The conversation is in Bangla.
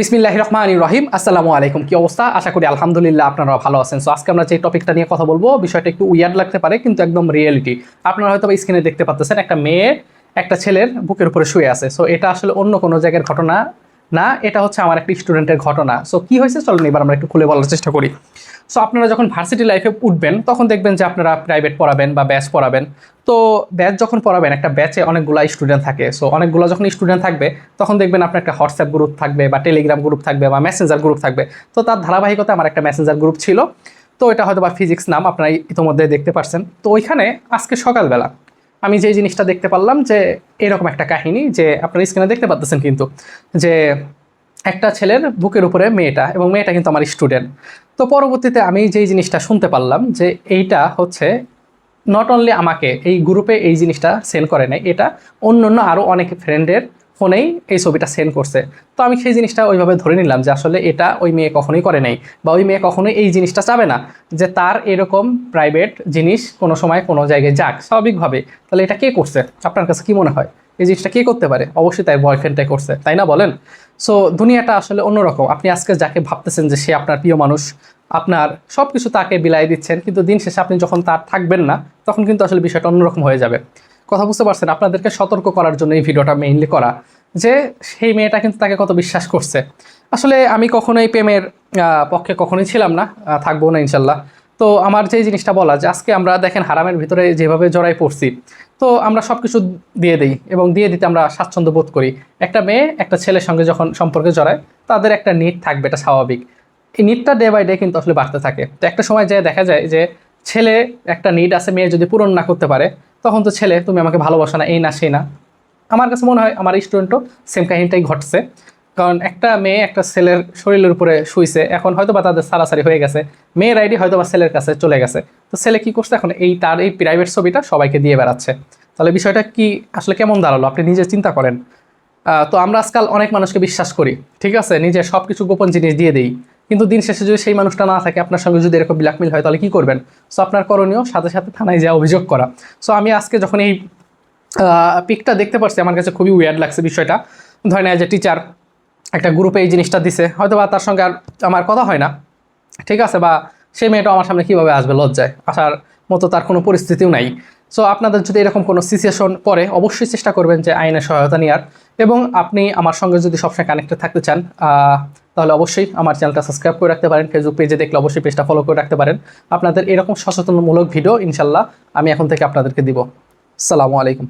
বিসমিল্লাহ রহমান রহিম, আসসালামু আলাইকুম। কি অবস্থা? আশা করি আলহামদুলিল্লাহ আপনারা ভালো আছেন। সো আজকে আমরা যে টপিকটা নিয়ে কথা বলব, বিষয়টা একটু উইয়ার্ড লাগতে পারে, কিন্তু একদম রিয়েলিটি আপনারা হয়তো স্ক্রিনে দেখতে পাচ্ছেন একটা মেয়ে একটা ছেলের বুকের উপরে শুয়ে আছে। সো এটা আসলে অন্য কোনো জায়গার ঘটনা না, এটা হচ্ছে আমার একটা স্টুডেন্টের ঘটনা। সো কি হয়েছে? চলুন এবার আমরা একটু খুলে বলার চেষ্টা করি। সো আপনারা যখন ভার্সিটি লাইফে উঠবেন, তখন দেখবেন যে আপনারা প্রাইভেট পড়াবেন বা ব্যাচ পড়াবেন। তো ব্যাচ যখন পড়াবেন, একটা ব্যাচে অনেকগুলো স্টুডেন্ট থাকে। সো অনেকগুলো যখন স্টুডেন্ট থাকবে, তখন দেখবেন আপনার একটা হোয়াটসঅ্যাপ গ্রুপ থাকবে বা টেলিগ্রাম গ্রুপ থাকবে বা মেসেঞ্জার গ্রুপ থাকবে। তো, তার ধারাবাহিকতা আমার একটা মেসেঞ্জার গ্রুপ ছিল। তো, এটা হয়তো বা ফিজিক্স নাম, আপনারা ইতিমধ্যে দেখতে পারছেন। তো, ওইখানে আজকে সকালবেলা আমি যে জিনিসটা দেখতে পারলাম যে এরকম একটা কাহিনী যে আপনারা স্ক্রিনে দেখতে পাচ্ছেন কিন্তু, যে একটা ছেলের বুকের উপরে মেয়েটা এবং মেয়েটা কিন্তু আমার স্টুডেন্ট তো পরবর্তীতে আমি যেই জিনিসটা শুনতে পারলাম যে এইটা হচ্ছে নট অনলি আমাকে, এই গ্রুপে এই জিনিসটা সেল করে নাই, এটা অন্য অন্য আরও অনেক ফ্রেন্ডের ফোনেই এই ছবিটা সেন্ড করছে। তো আমি সেই জিনিসটা ওইভাবে ধরে নিলাম যে আসলে এটা ওই মেয়ে কখনোই করে নাই বা ওই মেয়ে কখনোই এই জিনিসটা চাবে না যে তার এরকম প্রাইভেট জিনিস কোনো সময় কোনো জায়গায় যাক, স্বাভাবিকভাবে। তাহলে এটা কে করছে? আপনার কাছে কি মনে হয়? এই জিনিসটা কে করতে পারে? অবশ্যই তাই বয়ফ্রেন্ডটাই করছে, তাই না বলেন? সো দুনিয়াটা আসলে অন্যরকম। আপনি আজকে যাকে ভাবতেছেন যে সে আপনার প্রিয় মানুষ, আপনার সব কিছু তাকে বিলাই দিচ্ছেন, কিন্তু দিন শেষে আপনি যখন তার থাকবেন না, তখন কিন্তু আসলে বিষয়টা অন্যরকম হয়ে যাবে। কথা বুঝতে পারছেন? আপনাদেরকে সতর্ক করার জন্য এই ভিডিওটা মেইনলি করা, যে সেই মেয়েটা কিন্তু তাকে কত বিশ্বাস করছে। আসলে আমি কখনোই প্রেমের পক্ষে কখনোই ছিলাম না থাকব না ইনশাল্লাহ। তো আমার যে জিনিসটা বলা, যে আজকে আমরা দেখেন হারামের ভিতরে যেভাবে জড়াই পড়ছি, তো আমরা সব কিছু দিয়ে দিই এবং দিয়ে দিতে আমরা স্বাচ্ছন্দ্য বোধ করি। একটা মেয়ে একটা ছেলের সঙ্গে যখন সম্পর্কে জড়ায়, তাদের একটা নিট থাকবে, এটা স্বাভাবিক। এই নিটটা ডে বাই ডে কিন্তু আসলে বাড়তে থাকে। তো একটা সময় যায় দেখা যায় যে ছেলে একটা নিড আছে, মেয়ে যদি পূরণ না করতে পারে, তখন তো ছেলে, তুমি আমাকে ভালোবাসো না, এই না, সেই না। আমার কাছে মনে হয় আমার স্টুডেন্টও সেম কাহিনীটাই ঘটছে। কারণ একটা মেয়ে একটা ছেলের শরীরের উপরে শুইছে, এখন হয়তো বা তাদের সারাসারি হয়ে গেছে, মেয়ের আইডি হয়তো বা ছেলের কাছে চলে গেছে। তো ছেলে কি করছে এখন? এই তার এই প্রাইভেট ছবিটা সবাইকে দিয়ে বেড়াচ্ছে। তাহলে বিষয়টা কি আসলে কেমন দাঁড়াল? আপনি নিজে চিন্তা করেন। তো আমরা আজকাল অনেক মানুষকে বিশ্বাস করি, ঠিক আছে? নিজে সব কিছু গোপন জিনিস দিয়ে দিই। কিন্তু দিন শেষে যদি সেই মানুষটা না থাকে, আপনার সঙ্গে যদি এরকম ব্ল্যাকমেল হয়, তাহলে কি করবেন? সো আপনার করণীয় সাথে সাথে থানায় যাওয়া, অভিযোগ করা। সো আমি আজকে যখন এই পিকটা দেখতে পারছি, আমার কাছে খুবই উইয়ার্ড লাগছে বিষয়টা। ধরেন অ্যাজ এ টিচার একটা গ্রুপে এই জিনিসটা দিছে। হয়তো বা তার সঙ্গে আর আমার কথা হয় না। ঠিক আছে, বা সেই মেয়েটা আমার সামনে কীভাবে আসবে লজ্জায়? আসার মতো তার কোনো পরিস্থিতিও নাই। সো আপনাদের যদি এরকম কোনো সিচুয়েশন পড়ে, অবশ্যই চেষ্টা করবেন যে আইনের সহায়তা নেওয়ার এবং আপনি আমার সঙ্গে যদি সবসময় কানেক্টেড থাকতে চান তাহলে অবশ্যই আমার চ্যানেলটা সাবস্ক্রাইব করে রাখতে পারেন। ফেসবুক পেজে দেখলে অবশ্যই পেজটা ফলো করে রাখতে পারেন। আপনাদের এরকম সচেতনমূলক ভিডিও ইনশাল্লাহ, আমি এখন থেকে আপনাদেরকে দিব। সালামু আলাইকুম।